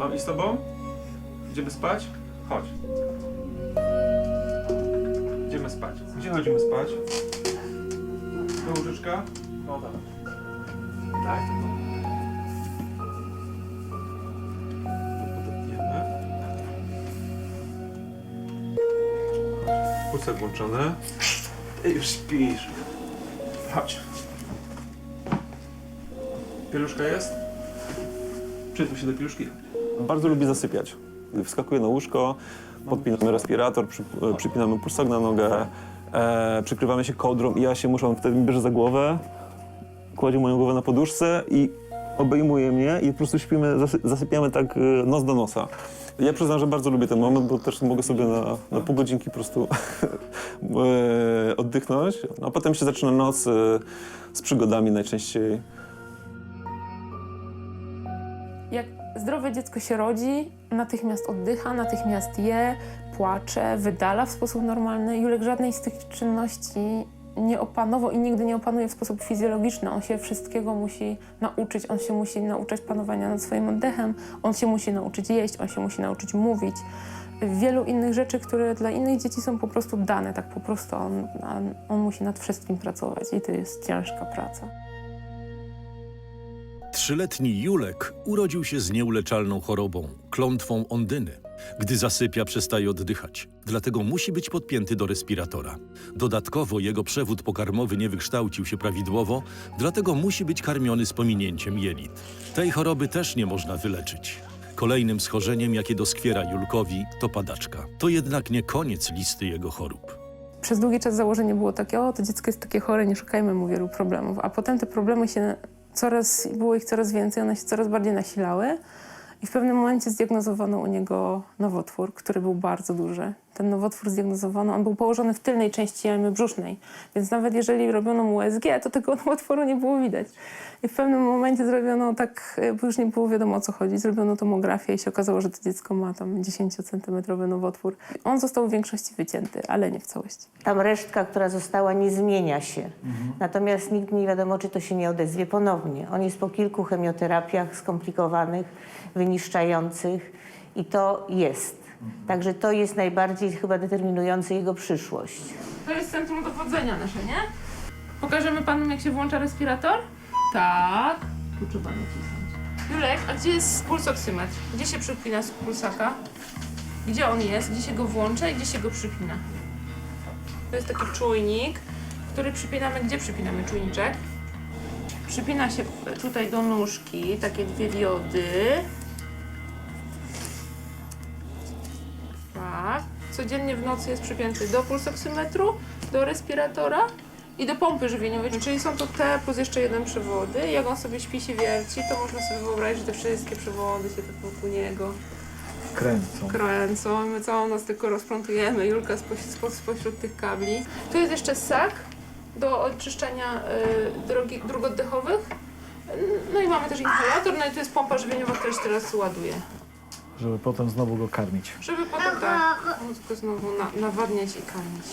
Mam iść z tobą? Idziemy spać? Chodź. Idziemy spać. Gdzie chodzimy spać? Do łóżeczka? No dobra. Tak? Podepniemy. Pulsek włączony. Ty już śpisz. Chodź. Pieluszka jest? Przytul się do pieluszki. Bardzo lubi zasypiać. Wskakuje na łóżko, podpinamy respirator, przy, przypinamy pulsok na nogę, e, przykrywamy się kołdrą i ja się muszę, on wtedy mnie bierze za głowę, kładzie moją głowę na poduszce i obejmuje mnie i po prostu śpimy, zasy, zasypiamy tak e, nos do nosa. Ja przyznam, że bardzo lubię ten moment, bo też mogę sobie na, na pół godzinki po prostu e, oddychnąć, a potem się zaczyna noc e, z przygodami najczęściej. Zdrowe dziecko się rodzi, natychmiast oddycha, natychmiast je, płacze, wydala w sposób normalny. Julek żadnej z tych czynności nie opanował i nigdy nie opanuje w sposób fizjologiczny. On się wszystkiego musi nauczyć, on się musi nauczyć panowania nad swoim oddechem, on się musi nauczyć jeść, on się musi nauczyć mówić. Wielu innych rzeczy, które dla innych dzieci są po prostu dane, tak po prostu. On, on, on musi nad wszystkim pracować i to jest ciężka praca. Trzyletni Julek urodził się z nieuleczalną chorobą, klątwą ondyny. Gdy zasypia, przestaje oddychać, dlatego musi być podpięty do respiratora. Dodatkowo jego przewód pokarmowy nie wykształcił się prawidłowo, dlatego musi być karmiony z pominięciem jelit. Tej choroby też nie można wyleczyć. Kolejnym schorzeniem, jakie doskwiera Julkowi, to padaczka. To jednak nie koniec listy jego chorób. Przez długi czas założenie było takie, o to dziecko jest takie chore, nie szukajmy mu wielu problemów. A potem te problemy się coraz, było ich coraz więcej, one się coraz bardziej nasilały. I w pewnym momencie zdiagnozowano u niego nowotwór, który był bardzo duży. Ten nowotwór zdiagnozowano, on był położony w tylnej części jamy brzusznej, więc nawet jeżeli robiono mu USG, to tego nowotworu nie było widać. I w pewnym momencie zrobiono tak, bo już nie było wiadomo o co chodzi, zrobiono tomografię i się okazało, że to dziecko ma tam 10-centymetrowy nowotwór. On został w większości wycięty, ale nie w całości. Tam resztka, która została, nie zmienia się. Natomiast nigdy nie wiadomo, czy to się nie odezwie ponownie. On jest po kilku chemioterapiach skomplikowanych, wyniszczających i to jest. Także to jest najbardziej chyba determinujące jego przyszłość. To jest centrum dowodzenia nasze, nie? Pokażemy panom, jak się włącza respirator? Tak. Tu trzeba nacisnąć. Julek, a gdzie jest pulsoksymetr? Gdzie się przypina z pulsaka? Gdzie on jest? Gdzie się go włącza i gdzie się go przypina? To jest taki czujnik, który przypinamy. Gdzie przypinamy czujniczek? Przypina się tutaj do nóżki, takie dwie diody. Codziennie w nocy jest przypięty do pulsoksymetru, do respiratora i do pompy żywieniowej. Czyli są to te plus jeszcze jeden przewody. Jak on sobie śpi się wierci, to można sobie wyobrazić, że te wszystkie przewody się tak wokół niego kręcą. kręcą. My całą noc tylko rozplątujemy Julka spoś- spo, spośród tych kabli. Tu jest jeszcze sak do oczyszczania y, drogi, dróg oddechowych. No i mamy też inhalator, no i tu jest pompa żywieniowa, która się teraz ładuje. Żeby potem znowu go karmić. Żeby potem tak, mózg znowu na, nawadniać i karmić.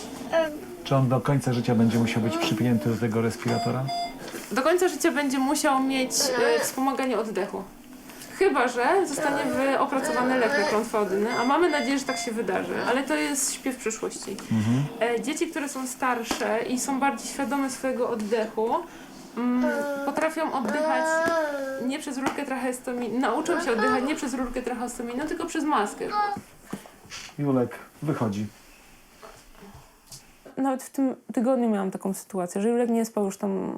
Czy on do końca życia będzie musiał być przypięty do tego respiratora? Do końca życia będzie musiał mieć e, wspomaganie oddechu. Chyba, że zostanie wyopracowany lek na klątwę odyny, a mamy nadzieję, że tak się wydarzy, ale to jest śpiew przyszłości. E, dzieci, które są starsze i są bardziej świadome swojego oddechu, mm, potrafią oddychać nie przez rurkę trachestomii, nauczą się oddychać nie przez rurkę trachestomii, no tylko przez maskę. Julek wychodzi. Nawet w tym tygodniu miałam taką sytuację, że Julek nie spał już tam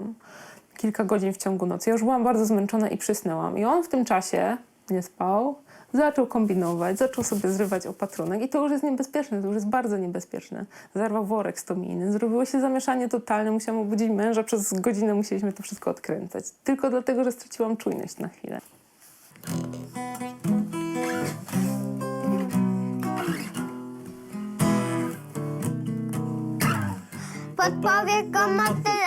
kilka godzin w ciągu nocy. Ja już byłam bardzo zmęczona i przysnęłam. I on w tym czasie nie spał, zaczął kombinować, zaczął sobie zrywać opatrunek i to już jest niebezpieczne, to już jest bardzo niebezpieczne. Zarwał worek stomijny, zrobiło się zamieszanie totalne, musiałam obudzić męża, przez godzinę musieliśmy to wszystko odkręcać. Tylko dlatego, że straciłam czujność na chwilę. Podpowie albo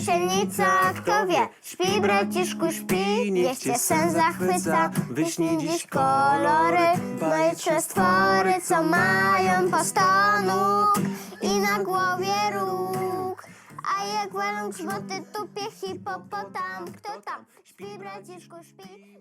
gąsienica, kto wie Śpi braciszku, śpi, niech cię sen zachwyca. Wyśnij dziś kolory, bajeczne stwory Co mają po sto nóg i na głowie róg. A jak walą grzmoty tupie hipopotam Kto tam? Śpi braciszku, śpi